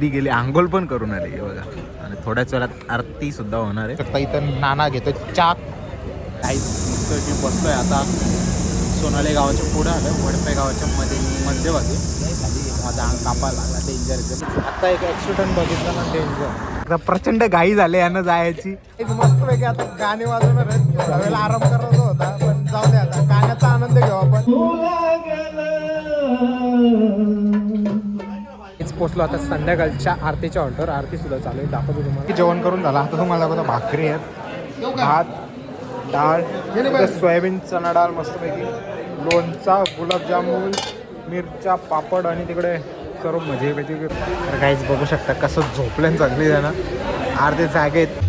ती गेली आंघोळ पण करून आली हे बघा. आणि थोड्याच वेळात आरती सुद्धा होणार आहे. आता इथं नाना घेतो चाक. मस्तपैकी बसतोय आता सोनाली गावाच्या पुढे आलं वडपे गावाच्या मध्ये मध्यभागी. माझा अंग कापायला लागला डेंजर आता एक ऍक्सिडेंट बघितला ना डेंजर आता प्रचंड घाई झाली यानं जायची. मस्त पैकी आता गाणे वाजवणार त्यावेळेला आराम करायचा होता पण जाऊ दे आता. गाण्याचा आनंद घेऊ आपण. पोचलो आता संध्याकाळच्या आरतीच्या ऑर्डर आरती सुद्धा चालू आहे. दाखवतो तुम्हाला. जेवण करून झालं. आता तुम्हाला बघा भाकरी आहेत. भात डाळ सोयाबीन चणा डाळ मस्तपैकी. लोणचा गुलाबजामुन मिरच्या पापड आणि तिकडे सर्व मजे पैकी तर काहीच बघू शकता कसं झोपल्यान चांगली ना. अर्धे जागेत.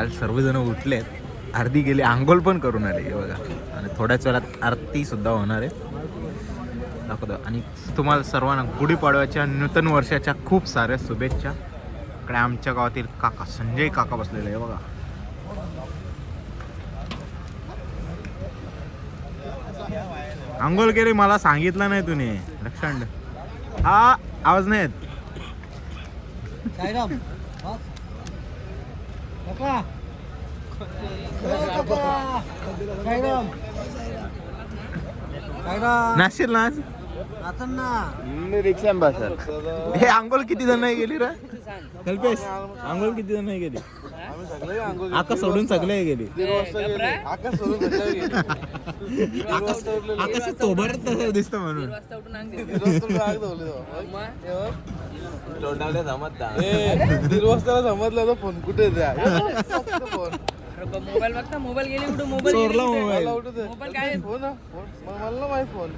काल सर्वजण उठले आहेत अर्धी गेली आंघोळ पण करून आले हे बघा. आणि थोड्याच वेळात आरती सुद्धा होणार आहे. दाखवतो. आणि तुम्हाला सर्वांना गुढीपाडव्याच्या नूतन वर्षाच्या खूप साऱ्या शुभेच्छा. इकडे आमच्या गावातील काका संजय काका बसलेले आहे बघा. आंघोळ केली मला सांगितलं नाही तुम्ही. लक्षात हा आवाज नाही येत. नाशिल ना आज? रिक्षा बसर हे आंघोळ किती जण नाही गेली रे? कल्पेश. आंघोळ किती जण नाही गेली? आका सोडून सगळे गेली. आकाश तोबर तसं दिसतं म्हणून. दीड वाजता समजलं तर फोन कुठे द्या फोन. मोबाईल बघता मोबाईल गेली कुठं? मोबाईल चोरला मोबाईल. काय? फोन हा, फोन. मला माहीत फोन.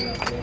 谢谢。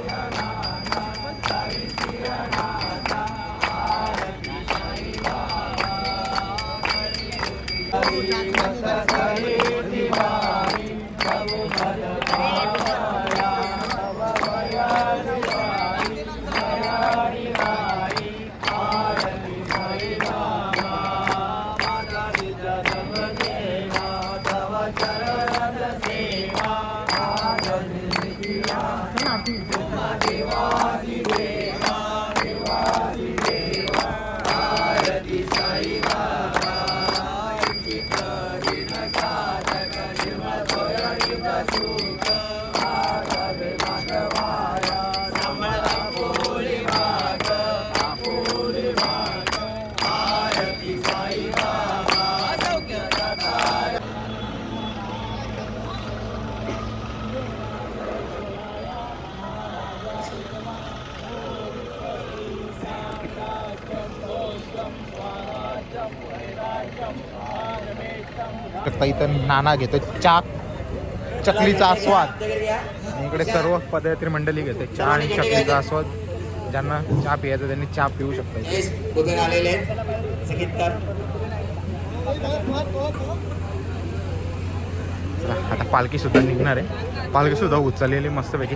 आता इथं नाना घेतो. चाक चकलीचा आस्वाद. इकडे सर्व पदयात्री मंडळी घेते. चहा आणि चकलीचा आस्वाद. ज्यांना चहा पियायचं त्यांनी चहा पिऊ शकतात आता पालखी सुद्धा निघणार आहे. पालखी सुद्धा उचललेली मस्तपैकी.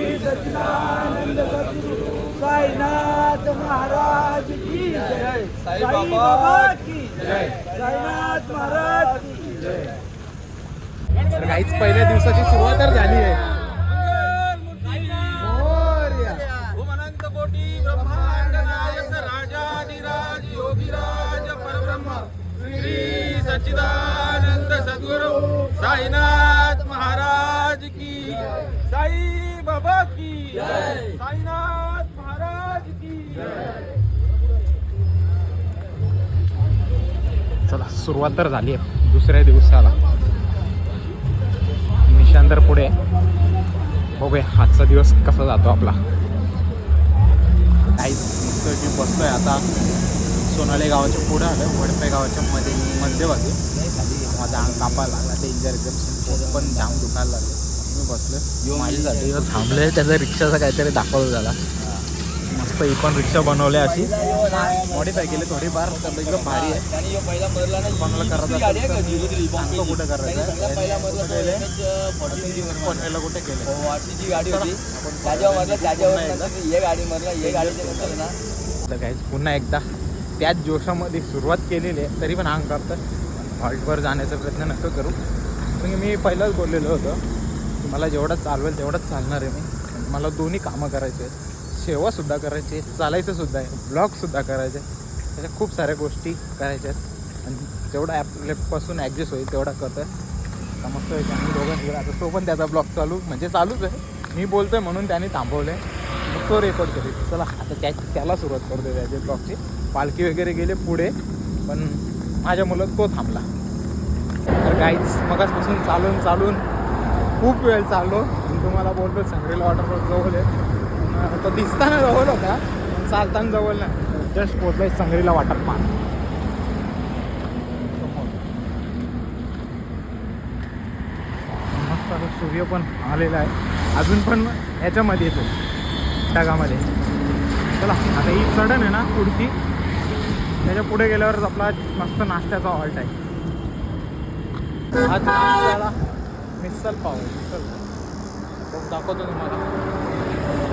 साईनाथ महाराज की जय. साई बाबा की जय. साईनाथ महाराज की जय. तर काहीच पहिल्या दिवसाची सुरुवात तर झाली आहे. कोटी ब्रह्मांड नायक राजाधिराज योगीराज सच्चिदानंद सद्गुरु साईनाथ साईनाथ महाराज की चला सुरुवात तर झाली आहे. दुसऱ्या दिवसाला. निशांत तर पुढे. आहे. बघूया आजचा दिवस कसा जातो आपला. काही मी बसलोय आता. सोनाली गावाच्या पुढे आलं वडपे गावाच्या मध्ये मध्यभागी. माझा अंग कापायला लागला. एकदम पोट पण जाम दुखायला लागले. थांबले त्याचा रिक्षाचा काहीतरी दाखवलं झाला मस्त ही पण रिक्षा बनवली अशी. मॉडीफाय केली थोडीफार. एकदम भारी आहे. कोणाला करायचं कुठं करायचं. कुठं केलंय? पनवेलला कुठे केलं वाटलीची गाडी होती. त्याच्यावर त्याच्यावर हे गाडी मधलं हे गाडीच्या नंतर ना तर काहीच पुन्हा एकदा त्याच जोशामध्ये सुरुवात केलेली आहे. तरी पण अंग कापतं हॉल्टवर जाण्याचा प्रयत्न नक्की करू. म्हणजे मी पहिलाच बोललेलो होतो. मला जेवढं चालवेल तेवढंच चालणार आहे मी. मला दोन्ही कामं करायचे आहेत. सेवासुद्धा करायची आहे. चालायचंसुद्धा आहे. ब्लॉगसुद्धा करायचे आहे अशा खूप साऱ्या गोष्टी करायच्या आहेत. आणि जेवढा ॲपलेपासून ॲडजस्ट होईल तेवढा करतं आहे मस्त आहे आम्ही दोघं आता तो पण त्याचा ब्लॉग चालू म्हणजे चालूच आहे. मी बोलतो आहे म्हणून त्याने थांबवलं आहे मग तो रेकॉर्ड करेल. चला आता त्या त्याला सुरुवात करतो त्याचे ब्लॉगची पालखी वगैरे गेले पुढे पण माझ्या मुलं तो थांबला. तर काहीच मगाचपासून चालून चालून खूप वेळ चाललो. तुम्हाला बोलतो सांगरेला वॉटरफॉल जवळ आहे. तो दिसताना जवळ होता पण चालताना जवळ नाही. जस्ट पोचलाय सांगरीला वॉटर पार्क सूर्य पण आलेला आहे. अजून पण ह्याच्यामध्ये येतो. ढगामध्ये. चला आता ही चढण आहे ना पुढची. त्याच्या पुढे गेल्यावरच आपला मस्त नाश्त्याचा हॉल्ट आहे आज नाश्त्याला मिसल पाव मिसल पाव. बघ, दाखवतो तुम्हाला.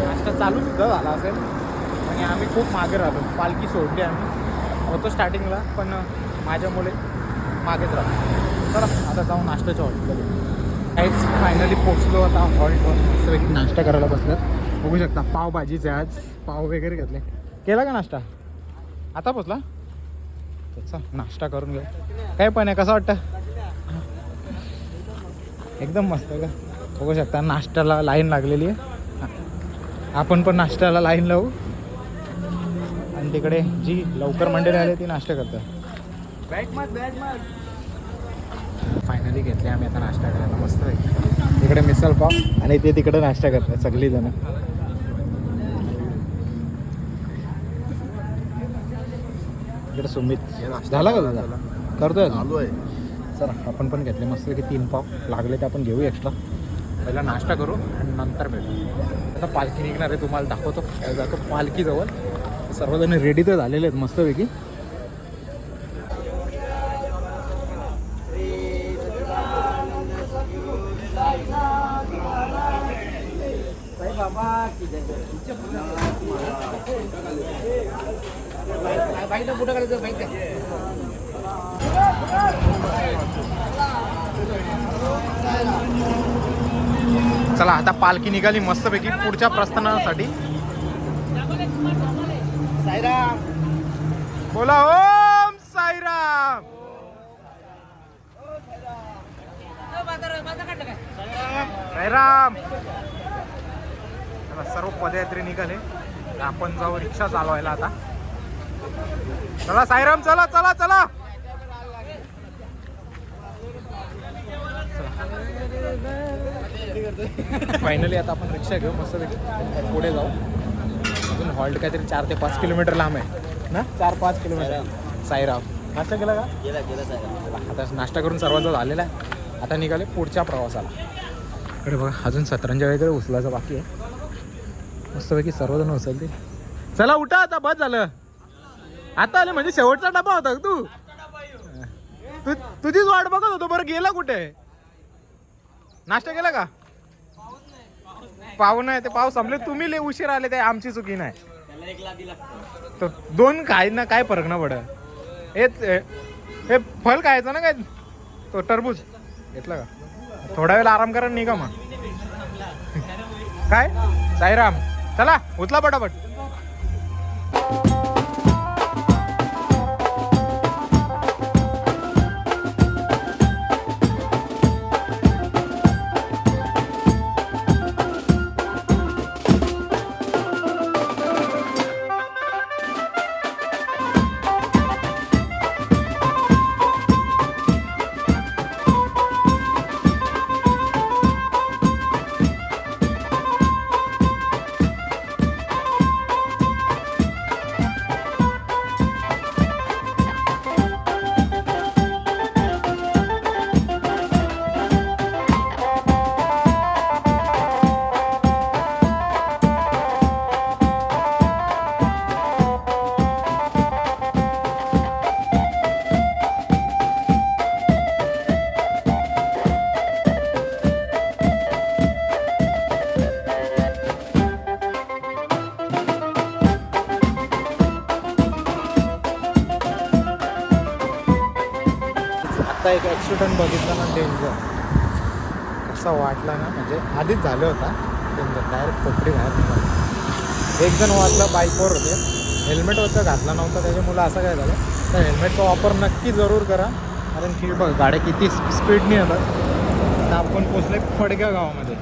नाश्ता चालू सुद्धा झाला असेल. आणि आम्ही खूप मागे राहतो. पालखी सोडली आम्ही. होतो स्टार्टिंगला पण माझ्या मुले मागेच राहतो चला आता जाऊ नाश्त्याच्या हॉटेलमध्ये. काहीच फायनली पोचलो आता हॉल्टवर मस्तपैकी नाश्ता करायला बसल्यात बघू शकता पावभाजीचे आज. पाव वगैरे घेतले. केला का नाश्ता? आता पोचला? चल नाश्ता करून घेऊ. काय पण आहे कसं वाटतं? एकदम मस्त आहे का? बघू शकता नाश्त्याला लाईन लागलेली आहे. आपण पण नाश्त्याला लाईन लावू. आणि तिकडे जी लवकर मंडळी आले ती नाश्ता करतात. फायनली घेतले आम्ही आता नाश्ता करायला. मस्त आहे. तिकडे मिसल पाव आणि ते तिकडे नाश्ता करतात सगळी जण इकडे सुमित. झाला का तुझा करतोय? चालू आहे. चला आपण पण घेतले. मस्त की तीन पाव लागले ते आपण घेऊ एक्स्ट्रा पहिला नाश्ता करू आणि नंतर भेटू. आता पालखी निघणार आहे तुम्हाला दाखवतो. जातो पालखीजवळ. सर्वजण रेडी तर झालेले आहेत मस्तपैकी बाबा कुठं करायचं बाईक चला आता पालखी निघाली मस्तपैकी पुढच्या प्रस्थानासाठी. साईराम. बोला ओम साईराम. साईराम. सर्व पदयात्री निघाले. आपण जाऊ रिक्षा चालवायला आता. चला साईराम चला चला चला. फायनली आता आपण रिक्षा घेऊ मस्त पुढे जाऊ. अजून हॉल्ट काहीतरी चार ते पाच किलोमीटर लांब आहे ना? चार पाच किलोमीटर. साईराम. नाश्ता केला का? गेला गेला साईराम. चला, आता नाश्ता करून सर्वांचा झालेला आहे. आता निघाले पुढच्या प्रवासाला. इकडे बघा अजून सतरंजा वगैरे उचलायचं बाकी आहे. मस्तपैकी सर्वजण उचलते चला उठा आता बस झालं. आता आले म्हणजे शेवटचा डबा होता का तू? तू तुझीच वाट बघत होतो बरं गेला कुठे? नाश्ता केला का? पाहू नाही ते पाव संपले. तुम्ही लय उशीर आले ते आमची चुकी नाही. तर दोन काय ना काय फरक ना पडत. हे फल खायचं ना काय? तो टरबूज. घेतला का? थोडा वेळ आराम करा निघा मग. काय? साईराम. चला उचला पटापट. ॲक्सिडंट बघितला ना डेंजर कसा वाटला ना म्हणजे आधीच झालं होता. डेंजर डायरेक्ट कोपडी बाहेर निघाली. एक जण वाचला बाईकवर होते. हेल्मेट होतं घातला नव्हता. त्याच्यामुळं असं काय झालं? तर हेल्मेटचा वापर नक्की जरूर करा. कारण की बघ गाड्या किती स्पीडने येतात. तर आपण पोचले फडक्या गावामध्ये.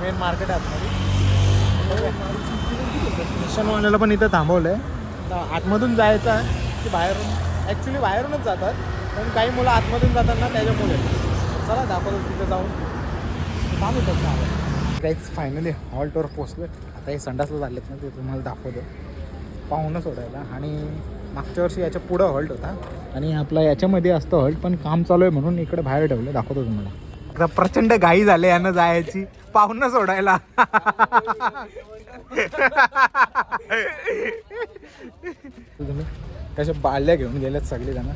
मेन मार्केट आहे आतमध्ये मिशनवाल्याला पण इथं थांबवलं आहे आतमधून जायचं आहे. की बाहेरून ॲक्च्युली बाहेरूनच जातात. पण काही मुलं आतमधून जातात ना त्याच्यामुळे. चला दाखवतो तिथं जाऊन. थांबू शकतो काहीच फायनली हॉल्टवर पोचलो आता हे संडासला झालेत ना ते तुम्हाला दाखवतो. पाहुणं सोडायला. आणि मागच्या वर्षी याच्या पुढं हॉल्ट होता. आणि आपला याच्यामध्ये असतं हॉल्ट पण काम चालू आहे म्हणून इकडे बाहेर ठेवलं दाखवतो तुम्हाला. आता प्रचंड घाई झाले यानं जायची. पाहुणं सोडायला. तुम्ही कशा बाल्या घेऊन गेल्यात सगळे जण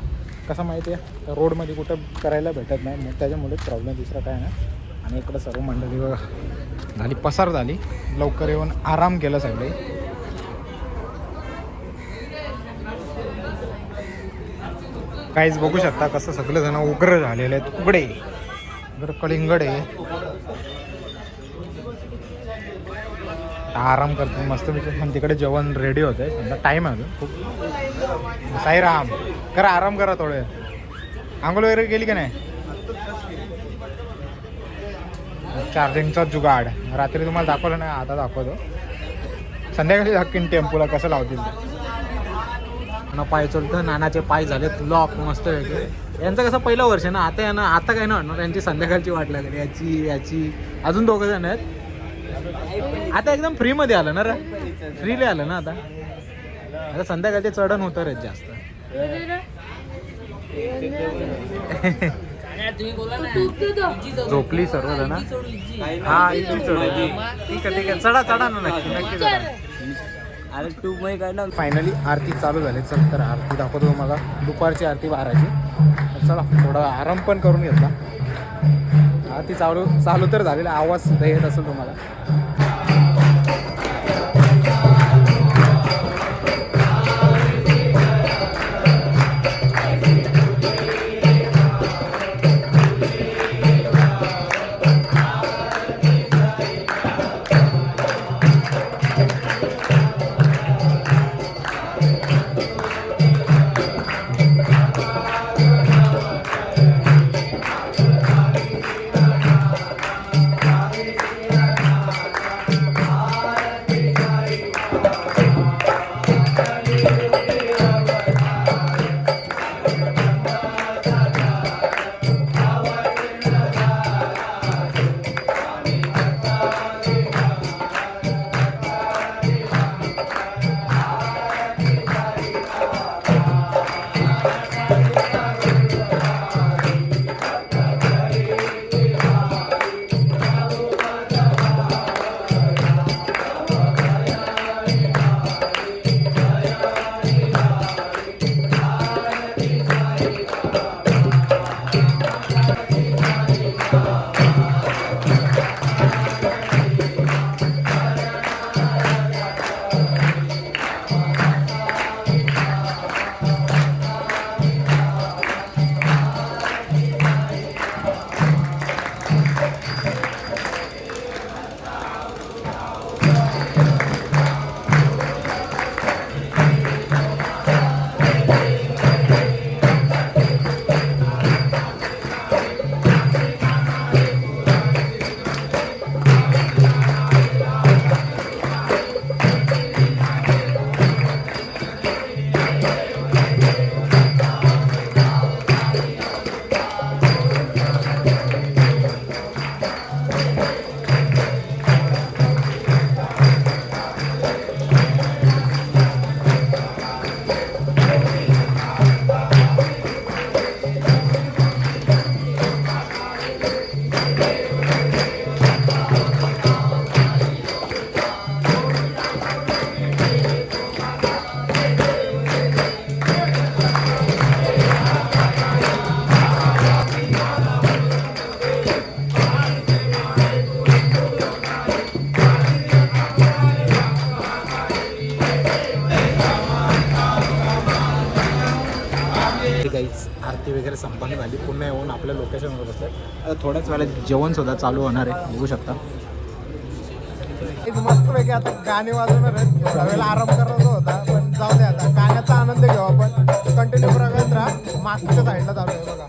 कसं माहिती आहे? रोडमध्ये कुठं करायला भेटत नाही. मग त्याच्यामुळे प्रॉब्लेम दुसरा काय नाही. आणि इकडं सर्व मंडळी बघा. झाली पसार झाली. लवकर येऊन आराम केला सगळे. काहीच बघू शकता कसं सगळेजण उग्र झालेले आहेत. उघडे. उघड कलिंगड आहे. आराम करतो. मस्त पण तिकडे जेवण रेडी होते समजा टाईम आहे अजून. खूप. साईराम. करा आराम करा थोडे. आंघोळ वगैरे गेली का नाही? चार्जिंगचा जुगाड. रात्री तुम्हाला दाखवलं नाही आता दाखवतो. संध्याकाळी दाखवीन टेम्पोला कसं लावतील ना पाय चलतं नानाचे पाय झालेत लॉक मस्त यांचं कसं पहिलं वर्ष आहे ना आता यांना आता काय ना वाटणार यांची संध्याकाळची वाट लागली याची याची. अजून दोघं जण आहेत. आता एकदम फ्रीमध्ये आलं ना रे? फ्रीली आलं ना आता? आता संध्याकाळचे चढण होतं रे जास्त. झोपली सर्वजण? हा इथून चढू. ठीक आहे ठीक आहे. चढा चढा ना नक्की नक्की चढा. अरे तू मै काय ना फायनली आरती चालू झाली. चल तर आरती दाखवतो तुम्हाला. दुपारची आरती बाराची. चला थोडा आराम पण करून घेतला. आरती चालू चालू तर झालेला आवाज सुद्धा येत असेल तुम्हाला. थोड्याच वेळात जेवण सुद्धा चालू होणार आहे बघू शकता. मस्त पैकी आता गाणे वाजवणार आहेत. थोडा वेळ आराम करायचा होता पण जाऊ दे आता. गाण्याचा आनंद घेऊ आपण. कंटिन्यू प्रगत राहा. मागच्या साईडला चालू आहे बघा.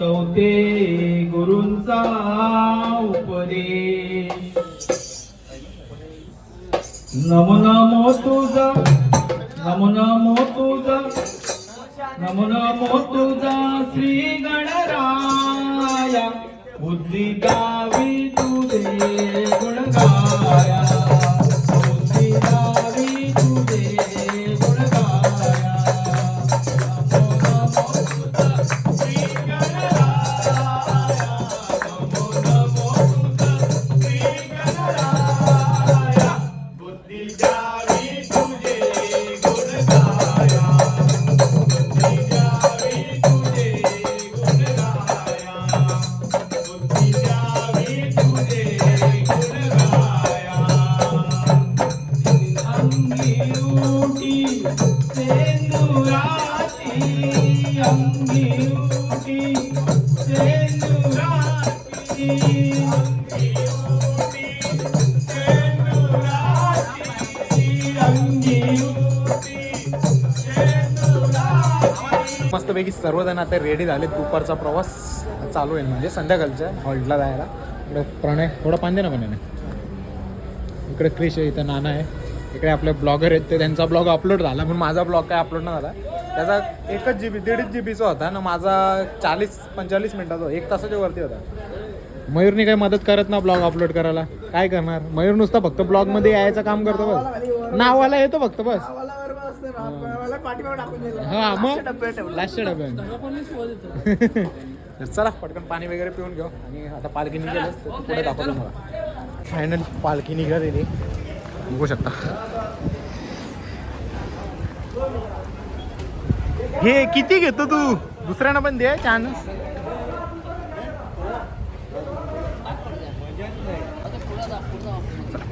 चौथे गुरुंचा उपदेश. नमो नमो तुझा नमो नमो तुझा नमो नमो तुझा श्री गणराया. बुद्धी सर्वजण आता रेडी झाले दुपारचा प्रवास चालू आहे. म्हणजे संध्याकाळच्या हॉल्टला जायला. इकडे प्रणय थोडा पांदे ना पण इकडे क्रिश आहे इथं नाना आहे. इकडे आपले ब्लॉगर आहेत. ते त्यांचा ब्लॉग अपलोड झाला. पण माझा ब्लॉग काय अपलोड नाही झाला. त्याचा एकच जी बी दीडच जी बीचा होता ना. माझा चाळीस पंचेचाळीस मिनटाचा एक तासाच्या वरती होता. मयूरनी काही मदत करत ना ब्लॉग अपलोड करायला? काय करणार? मयूर नुसता फक्त ब्लॉगमध्ये यायचं काम करतो बस. नावाला येतो फक्त बस. हा मग? लास्टच्या डब्यात तर चला पटकन पाणी वगैरे पिऊन घेऊ आणि आता पालखी निघेल पुढे दाखवतो मला फायनल पालखी निघालेली बघू शकता. हे किती घेतो तू? दुसऱ्यांना पण दे चान्स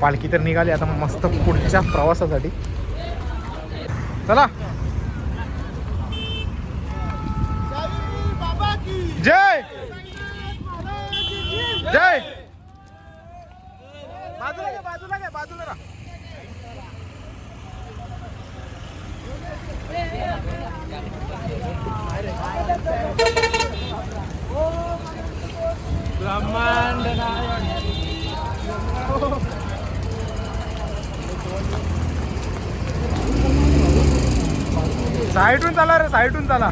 पालखी तर निघाली आता मस्त पुढच्या प्रवासासाठी. चला. जय. जय. बाजूला घे बाजूला घे बाजूला राहा साईडून चाला रे साईडून चाला.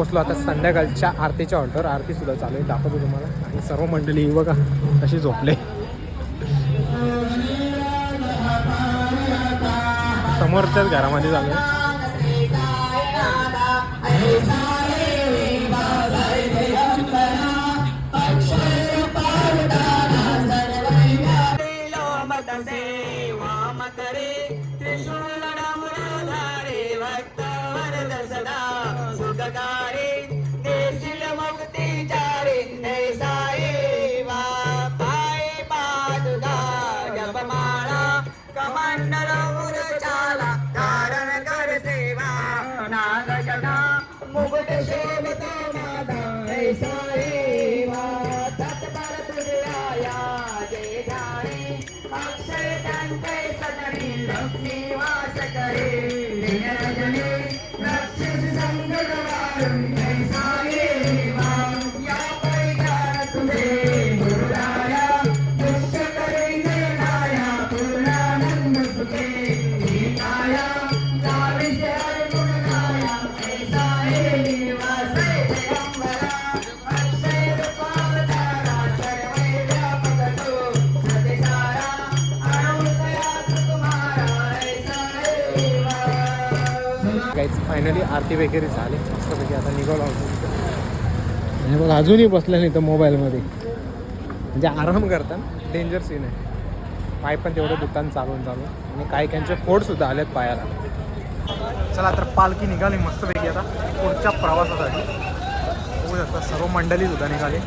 पोचलो आता संध्याकाळच्या आरतीच्या ऑर्डर आरती सुद्धा चालू आहे. दाखवतो तुम्हाला. आणि सर्व मंडळी युवक बघा कशी झोपले. समोरच्याच घरामध्ये झालं फायनली आरती वगैरे झाली. की आता निघालो आणि मग अजूनही बसलं नाही तर मोबाईलमध्ये. म्हणजे आराम करतात. डेंजर सीन आहे. पाय पण तेवढं दुकान चालून चालू आणि काही काहींचे फोडसुद्धा आलेत पायाला. चला तर पालखी निघाली मस्तपैकी. आता पुढच्या प्रवासासाठी. बघू शकता सर्व मंडळी सुद्धा निघाली.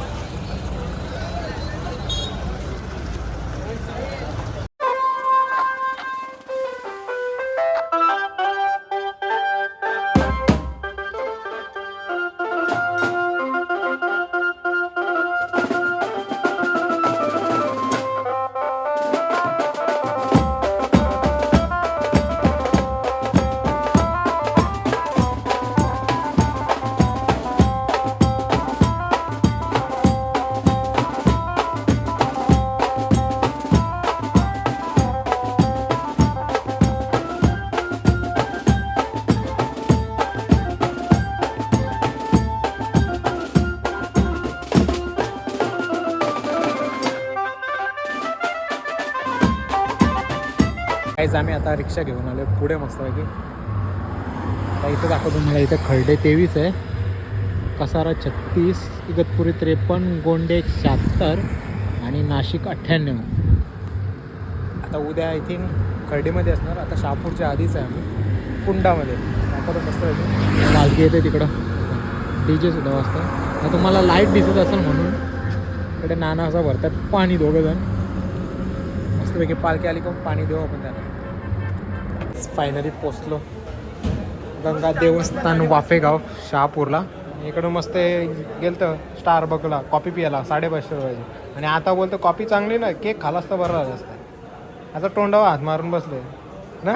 काहीच आम्ही आता रिक्षा घेऊन आलो पुढे मस्तपैकी. आता इथं दाखवतो मला इथं खर्डे तेवीस आहे. कसारा छत्तीस इगतपुरी त्रेपन्न गोंडे शहात्तर आणि नाशिक अठ्ठ्याण्णव. आता उद्या आय थिंक खर्डेमध्ये असणार. आता शहापूरच्या आधीच आहे आम्ही. कुंडामध्ये. दाखवतो मस्तपैकी. पालखी येते तिकडं. डी जे सुद्धा वाजतं. आता तुम्हाला लाइट दिसत असेल म्हणून इकडे नाना असं भरतात पाणी दोघं जण. मस्तपैकी पालखी आली का पाणी देऊ आपण त्यांना. फायनली पोचलो. गंगा देवस्थान वाफेगाव शहापूरला. इकडं मस्त गेलतं स्टार बकला कॉफी पियाला साडेपाचशे रुपयाची. आणि आता बोलतो कॉफी चांगली ना केक खाला असता बरं झालं असतं. आता तोंडावर हात मारून बसले ना?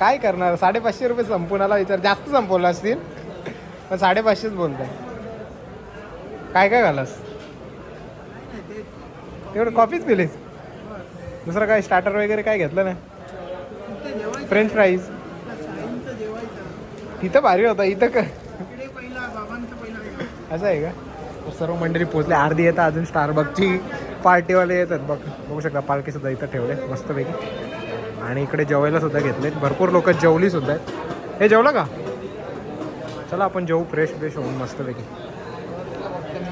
काय करणार? साडेपाचशे रुपये संपून आला विचार जास्त संपवलं असतील. पण साडेपाचशेच बोलतंय. काय काय घालास तेवढं कॉफीच पिलीस? दुसरं काय स्टार्टर वगैरे काय घेतलं नाही? फ्रेंच फ्राईज तिथं भारी होता इथं का असं आहे का? सर्व मंडळी पोचले अर्धी येतात अजून स्टारबकची पार्टीवाले येतात. बघ बघू शकता पालखी सुद्धा इथं ठेवले मस्तपैकी. आणि इकडे जेवायला सुद्धा घेतले भरपूर लोक जेवली सुद्धा आहेत. हे जेवलं का? चला आपण जेवू फ्रेश फ्रेश होऊन मस्तपैकी.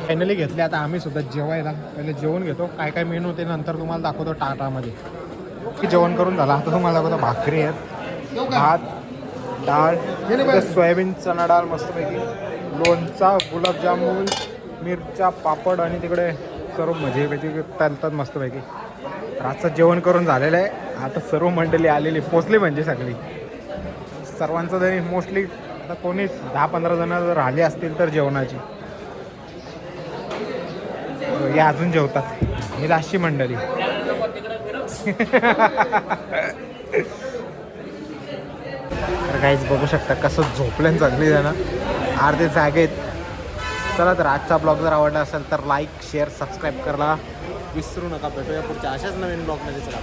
फायनली घेतले आता आम्ही सुद्धा जेवायला. पहिले जेवून घेतो. काय काय मेनू ते नंतर तुम्हाला दाखवतो टाटामध्ये. की जेवण करून झालं. आता तुम्हाला दाखवतो भाकरी आहेत. भात डाळ सोयाबीन चणा डाळ मस्तपैकी. लोणचा गुलाबजामुन मिरच्या पापड आणि तिकडे सर्व मजे पैकी तलतात मस्तपैकी. रातचं जेवण करून झालेलं आहे. आता सर्व मंडळी आलेली पोचली म्हणजे सगळी. सर्वांचं तरी मोस्टली आता कोणी दहा पंधरा जण जर राहिले असतील तर जेवणाची. हे अजून जेवतात. ही लास्टची मंडळी. तर काहीच बघू शकता कसं झोपल्यान चांगली ना. अर्धे जागेत चला तर आजचा ब्लॉग जर आवडला असेल तर लाईक शेअर सबस्क्राईब करायला विसरू नका भेटूया पुढच्या अशाच नवीन ब्लॉगमध्ये चला.